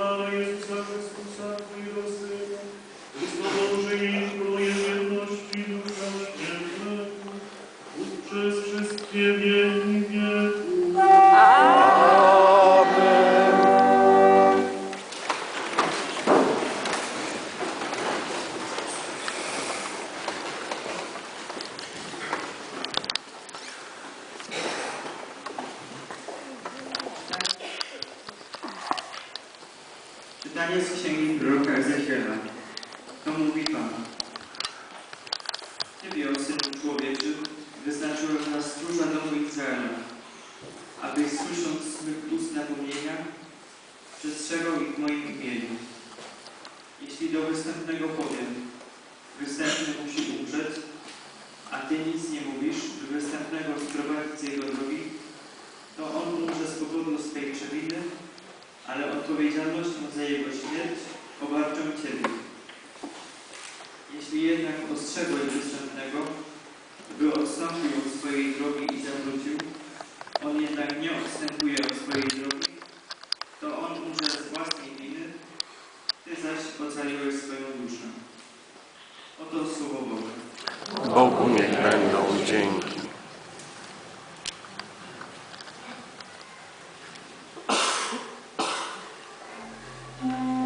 Pana Jezusa Chrystusa, Twojego Syna, który z Tobą żyje i jedności Ducha Świętego, przez wszystkie wieki Zdanie z księgi proroka Ezechiela. To mówi Pan. Ciebie, o Synu Człowieczy, wyznaczyłem na stróża domu Izraela, abyś słysząc z mych ust napomnienia, przestrzegał ich w moim imieniu. Jeśli do występnego powiem, występny musi umrzeć, a ty nic nie ale odpowiedzialnością za jego śmierć obarczą ciebie. Jeśli jednak ostrzegłeś występnego, by odstąpił od swojej drogi i zawrócił, on jednak nie odstępuje od swojej drogi, to on umrze z własnej winy, ty zaś ocaliłeś swoją duszę. Oto słowo Boże. Bogu niech będą dzięki. Thank mm -hmm. you.